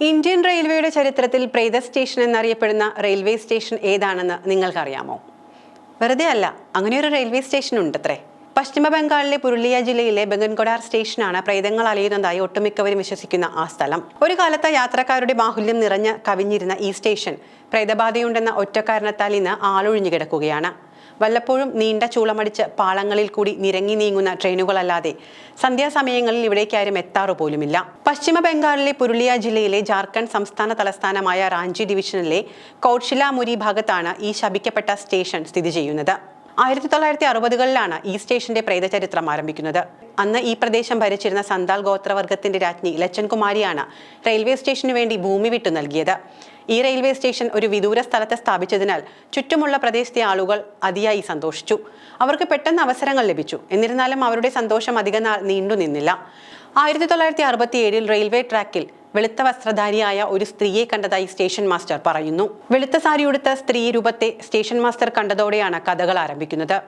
Indian റെയിൽവേയുടെ ചരിത്രത്തിൽ പ്രേത സ്റ്റേഷൻ എന്നറിയപ്പെടുന്ന റെയിൽവേ സ്റ്റേഷൻ ഏതാണെന്ന് നിങ്ങൾക്കറിയാമോ? വെറുതെ അല്ല അങ്ങനെ ഒരു റെയിൽവേ സ്റ്റേഷൻ ഉണ്ടത്രേ. പശ്ചിമ ബംഗാളിലെ പുരുളിയ ജില്ലയിലെ ബംഗൻകൊടാർ സ്റ്റേഷനാണ് പ്രേതങ്ങൾ അലയുന്നതായി ഒട്ടുമിക്കവരും വിശ്വസിക്കുന്ന ആ സ്ഥലം. ഒരു കാലത്ത് യാത്രക്കാരുടെ ബാഹുല്യം നിറഞ്ഞ് കവിഞ്ഞിരുന്ന ഈ സ്റ്റേഷൻ പ്രേതബാധയുണ്ടെന്ന ഒറ്റക്കാരണത്താൽ ഇന്ന് ആളൊഴിഞ്ഞു കിടക്കുകയാണ്. വല്ലപ്പോഴും നീണ്ട ചൂളമടിച്ച് പാളങ്ങളിൽ കൂടി നിരങ്ങി നീങ്ങുന്ന ട്രെയിനുകളല്ലാതെ സന്ധ്യാസമയങ്ങളിൽ ഇവിടേക്ക് ആരും എത്താറു പോലുമില്ല. പശ്ചിമ ബംഗാളിലെ പുരുളിയ ജില്ലയിലെ ജാർഖണ്ഡ് സംസ്ഥാന തലസ്ഥാനമായ റാഞ്ചി ഡിവിഷനിലെ കൗട്ഷിലാമുരി ഭാഗത്താണ് ഈ ശപിക്കപ്പെട്ട സ്റ്റേഷൻ സ്ഥിതി ചെയ്യുന്നത്. ആയിരത്തി തൊള്ളായിരത്തി അറുപതുകളിലാണ് ഈ സ്റ്റേഷന്റെ പ്രേതചരിത്രം ആരംഭിക്കുന്നത്. അന്ന് ഈ പ്രദേശം ഭരിച്ചിരുന്ന സന്താൽ ഗോത്രവർഗത്തിന്റെ രാജ്ഞി ലച്ചൻ കുമാരിയാണ് റെയിൽവേ സ്റ്റേഷനു വേണ്ടി ഭൂമി വിട്ടു നൽകിയത്. ഈ റെയിൽവേ സ്റ്റേഷൻ ഒരു വിദൂര സ്ഥലത്ത് സ്ഥാപിച്ചതിനാൽ ചുറ്റുമുള്ള പ്രദേശത്തെ ആളുകൾ അതിയായി സന്തോഷിച്ചു. അവർക്ക് പെട്ടെന്ന് അവസരങ്ങൾ ലഭിച്ചു. എന്നിരുന്നാലും അവരുടെ സന്തോഷം അധികം നാൾ നീണ്ടു നിന്നില്ല. ആയിരത്തി തൊള്ളായിരത്തി അറുപത്തി ഏഴിൽ റെയിൽവേ ട്രാക്കിൽ വെളുത്ത വസ്ത്രധാരിയായ ഒരു സ്ത്രീയെ കണ്ടതായി സ്റ്റേഷൻ മാസ്റ്റർ പറയുന്നു. വെളുത്ത സാരി ഉടുത്ത സ്ത്രീ രൂപത്തെ സ്റ്റേഷൻ മാസ്റ്റർ കണ്ടതോടെയാണ് കഥകൾ ആരംഭിക്കുന്നത്.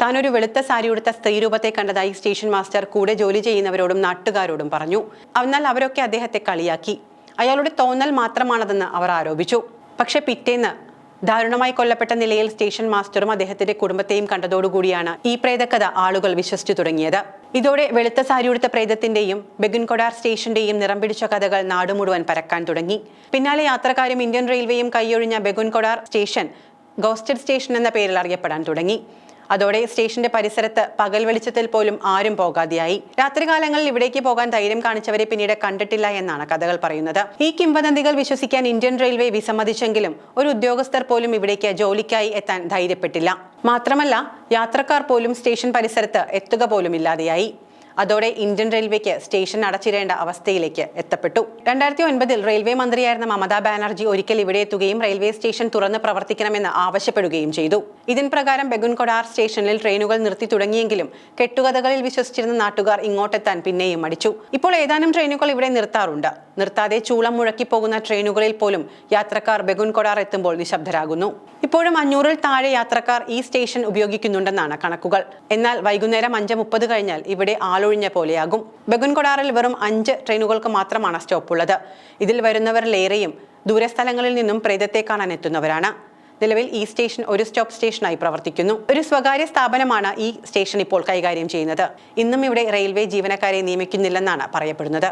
താൻ ഒരു വെളുത്ത സാരി ഉടുത്ത സ്ത്രീ രൂപത്തെ കണ്ടതായി സ്റ്റേഷൻ മാസ്റ്റർ കൂടെ ജോലി ചെയ്യുന്നവരോടും നാട്ടുകാരോടും പറഞ്ഞു. എന്നാൽ അവരൊക്കെ അദ്ദേഹത്തെ കളിയാക്കി. അയാളുടെ തോന്നൽ മാത്രമാണതെന്ന് അവർ ആരോപിച്ചു. പക്ഷെ പിറ്റേന്ന് ദാരുണമായി കൊല്ലപ്പെട്ട നിലയിൽ സ്റ്റേഷൻ മാസ്റ്ററും അദ്ദേഹത്തിന്റെ കുടുംബത്തെയും കണ്ടതോടുകൂടിയാണ് ഈ പ്രേതകഥ ആളുകൾ വിശ്വസിച്ചു തുടങ്ങിയത്. ഇതോടെ വെളുത്ത സാരിയുടുത്ത പ്രേതത്തിന്റെയും ബെഗുൻകൊടാർ സ്റ്റേഷന്റെയും നിറം പിടിച്ച കഥകൾ നാട് മുഴുവൻ പരക്കാൻ തുടങ്ങി. പിന്നാലെ യാത്രക്കാരും ഇന്ത്യൻ റെയിൽവേയും കൈയൊഴിഞ്ഞ ബെഗുൻകൊടാർ സ്റ്റേഷൻ ഗോസ്റ്റഡ് സ്റ്റേഷൻ എന്ന പേരിൽ അറിയപ്പെടാൻ തുടങ്ങി. അതോടെ സ്റ്റേഷന്റെ പരിസരത്ത് പകൽ വെളിച്ചത്തിൽ പോലും ആരും പോകാതെയായി. രാത്രികാലങ്ങളിൽ ഇവിടേക്ക് പോകാൻ ധൈര്യം കാണിച്ചവരെ പിന്നീട് കണ്ടിട്ടില്ല എന്നാണ് കഥകൾ പറയുന്നത്. ഈ കിംവദന്തികൾ വിശ്വസിക്കാൻ ഇന്ത്യൻ റെയിൽവേ വിസമ്മതിച്ചെങ്കിലും ഒരു ഉദ്യോഗസ്ഥർ പോലും ഇവിടേക്ക് ജോലിക്കായി എത്താൻ ധൈര്യപ്പെട്ടില്ല. മാത്രമല്ല യാത്രക്കാർ പോലും സ്റ്റേഷൻ പരിസരത്ത് എത്തുക പോലും ഇല്ലാതെയായി. അതോടെ ഇന്ത്യൻ റെയിൽവേക്ക് സ്റ്റേഷൻ അടച്ചിടേണ്ട അവസ്ഥയിലേക്ക് എത്തപ്പെട്ടു. രണ്ടായിരത്തി ഒൻപതിൽ റെയിൽവേ മന്ത്രിയായിരുന്ന മമതാ ബാനർജി ഒരിക്കൽ ഇവിടെ എത്തുകയും റെയിൽവേ സ്റ്റേഷൻ തുറന്ന് പ്രവർത്തിക്കണമെന്ന് ആവശ്യപ്പെടുകയും ചെയ്തു. ഇതിൻ പ്രകാരം ബെഗുൻകൊടാർ സ്റ്റേഷനിൽ ട്രെയിനുകൾ നിർത്തി തുടങ്ങിയെങ്കിലും കെട്ടുകഥകളിൽ വിശ്വസിച്ചിരുന്ന നാട്ടുകാർ ഇങ്ങോട്ടെത്താൻ പിന്നെയും മടിച്ചു. ഇപ്പോൾ ഏതാനും ട്രെയിനുകൾ ഇവിടെ നിർത്താറുണ്ട്. നിർത്താതെ ചൂളം മുഴക്കി പോകുന്ന ട്രെയിനുകളിൽ പോലും യാത്രക്കാർ ബെഗുൻകൊടാർ എത്തുമ്പോൾ നിശബ്ദരാകുന്നു. ഇപ്പോഴും അഞ്ഞൂറിൽ താഴെ യാത്രക്കാർ ഈ സ്റ്റേഷൻ ഉപയോഗിക്കുന്നുണ്ടെന്നാണ് കണക്കുകൾ. എന്നാൽ വൈകുന്നേരം അഞ്ച് മുപ്പത് കഴിഞ്ഞാൽ ഇവിടെ ആളൊഴിഞ്ഞ പോലെയാകും. ബഗുൻകൊടാറിൽ വെറും അഞ്ച് ട്രെയിനുകൾക്ക് മാത്രമാണ് സ്റ്റോപ്പ് ഉള്ളത് ഇതിൽ വരുന്നവരിലേറെയും ദൂരസ്ഥലങ്ങളിൽ നിന്നും പ്രേതത്തെ കാണാൻ എത്തുന്നവരാണ്. നിലവിൽ ഈ സ്റ്റേഷൻ ഒരു സ്റ്റോപ്പ് സ്റ്റേഷനായി പ്രവർത്തിക്കുന്നു. ഒരു സ്വകാര്യ സ്ഥാപനമാണ് ഈ സ്റ്റേഷൻ ഇപ്പോൾ കൈകാര്യം ചെയ്യുന്നത്. ഇന്നും ഇവിടെ റെയിൽവേ ജീവനക്കാരെ നിയമിക്കുന്നില്ലെന്നാണ് പറയപ്പെടുന്നത്.